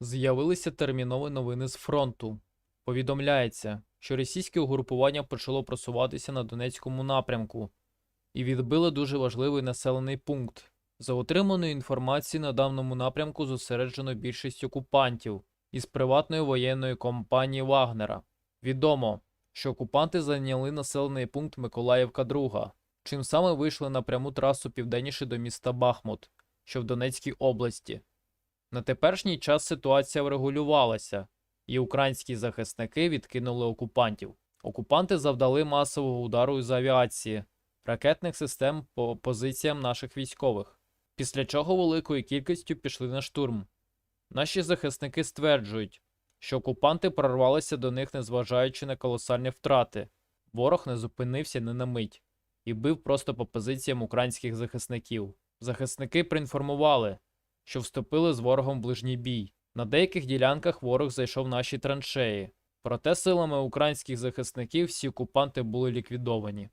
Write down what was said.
З'явилися термінові новини з фронту. Повідомляється, що російське угрупування почало просуватися на Донецькому напрямку і відбили дуже важливий населений пункт. За отриманою інформацією на даному напрямку зосереджено більшість окупантів із приватної воєнної компанії Вагнера. Відомо, що окупанти зайняли населений пункт Миколаївка 2, чим саме вийшли на пряму трасу південніше до міста Бахмут, що в Донецькій області. На теперішній час ситуація врегулювалася, і українські захисники відкинули окупантів. Окупанти завдали масового удару із авіації, ракетних систем по позиціям наших військових, після чого великою кількістю пішли на штурм. Наші захисники стверджують, що окупанти прорвалися до них, незважаючи на колосальні втрати. Ворог не зупинився ні на мить і бив просто по позиціям українських захисників. Захисники проінформували, що вступили з ворогом в ближній бій. На деяких ділянках ворог зайшов наші траншеї. Проте силами українських захисників всі окупанти були ліквідовані.